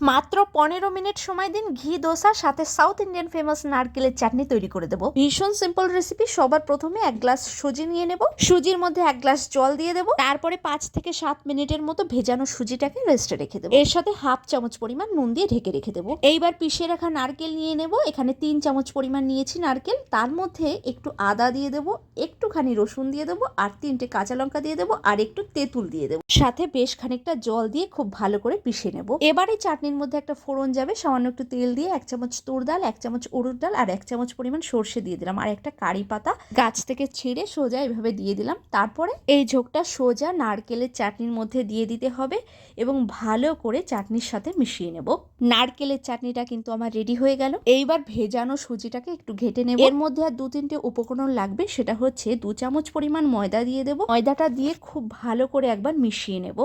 মাত্র পনেরো মিনিট সময় দিন ঘি, দোসা, সাথে সাউথ ইন্ডিয়ান ফেমাস নারকেলের চাটনি তৈরি করে দেবো। ভীষণ সিম্পল রেসিপি সবার প্রথমে এক গ্লাস সুজি নিয়ে নেব। সুজির মধ্যে এক গ্লাস জল দিয়ে দেবো। তারপরে পাঁচ থেকে সাত মিনিটের মতো ভেজানো সুজিটাকে রেস্টে রেখে দেবো। এর সাথে হাফ চামচ পরিমাণ নুন দিয়ে ঢেকে রেখে দেবো। এইবার পিষে রাখা নারকেল নিয়ে নেব। এখানে তিন চামচ পরিমাণ নিয়েছি নারকেল। তার মধ্যে একটু আদা দিয়ে দেবো, একটুখানি রসুন দিয়ে দেবো আর তিনটে কাঁচা লঙ্কা দিয়ে দেবো আর একটু তেঁতুল দিয়ে দেবো। সাথে বেশ খানিকটা জল দিয়ে খুব ভালো করে পিষে নেব। এবারে চাটনির মধ্যে একটা ফোড়ন যাবে, সামান্য একটু তেল দিয়ে এক চামচ তোর ডাল, এক চামচ উড়ুর ডাল আর এক চামচ পরিমাণ সর্ষে দিয়ে দিলাম। আর একটা কারি পাতা গাছ থেকে ছিঁড়ে সোজা এভাবে দিয়ে দিলাম। তারপরে এই ঝোঁকটা সোজা নারকেলের চাটনির মধ্যে দিয়ে দিতে হবে এবং ভালো করে চাটনির সাথে মিশিয়ে নেব। নারকেলের চাটনিটা কিন্তু আমার রেডি হয়ে গেল। এইবার ভেজানো সুজিটাকে একটু ঘেটে নেব। এর মধ্যে আর দু তিনটে উপকরণ লাগবে, সেটা হচ্ছে দু চামচ পরিমাণ ময়দা দিয়ে দেবো। ময়দাটা দিয়ে খুব ভালো করে একবার মিশিয়ে নেব।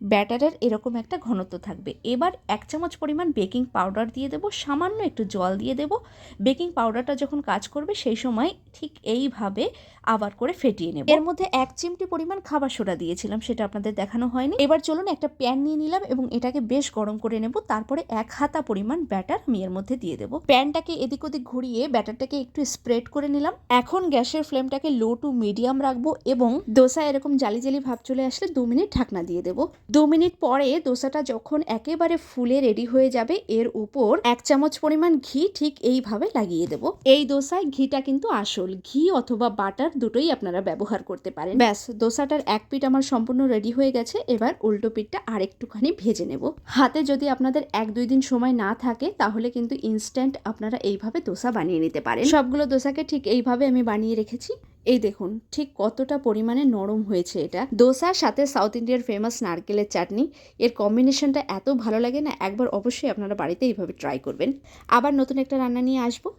ব্যাটারের এরকম একটা ঘনত্ব থাকবে। এবার এক চামচ পরিমাণ বেকিং পাউডার দিয়ে দেবো, সামান্য একটু জল দিয়ে দেবো। বেকিং পাউডারটা যখন কাজ করবে, সেই সময় ঠিক এইভাবে আবার করে ফেটিয়ে নেব। এর মধ্যে এক চিমটি পরিমাণ খাবার সোডা দিয়েছিলাম, সেটা আপনাদের দেখানো হয়নি। এবার চলুন একটা প্যান নিয়ে নিলাম এবং এটাকে বেশ গরম করে নেব। তারপরে এক হাতা পরিমাণ ব্যাটার আমি এর মধ্যে দিয়ে দেবো। প্যানটাকে এদিক ওদিক ঘুরিয়ে ব্যাটারটাকে একটু স্প্রেড করে নিলাম। এখন গ্যাসের ফ্লেমটাকে লো টু মিডিয়াম রাখব এবং দোসা এরকম জালি জালি ভাব চলে আসলে দু মিনিট ঢাকনা দিয়ে দেবো। দু মিনিট পরে দোসাটা যখন একেবারে ফুলে রেডি হয়ে যাবে, এর উপর এক চামচ পরিমাণ ঘি ঠিক এইভাবে লাগিয়ে দেব। এই দোসায় ঘিটা কিন্তু আসল। ঘি অথবা বাটার দুটোই আপনারা ব্যবহার করতে পারেন। ব্যাস, দোসাটার এক পিঠ আমার সম্পূর্ণ রেডি হয়ে গেছে। এবার উল্টো পিঠটা আরেকটুখানি ভেজে নেব। হাতে যদি আপনাদের এক দুই দিন সময় না থাকে, তাহলে কিন্তু ইনস্ট্যান্ট আপনারা এইভাবে দোসা বানিয়ে নিতে পারেন। সবগুলো দোসাকে ঠিক এইভাবে আমি বানিয়ে রেখেছি। এই দেখুন, ঠিক কতটা পরিমাণে নরম হয়েছে এটা। দোসার সাথে সাউথ ইন্ডিয়ার ফেমাস নারকেলের চাটনি। এর কম্বিনেশনটা এত ভালো লাগে না, একবার অবশ্যই আপনারা বাড়িতে এইভাবে ট্রাই করবেন। আবার নতুন একটা রান্না নিয়ে আসব।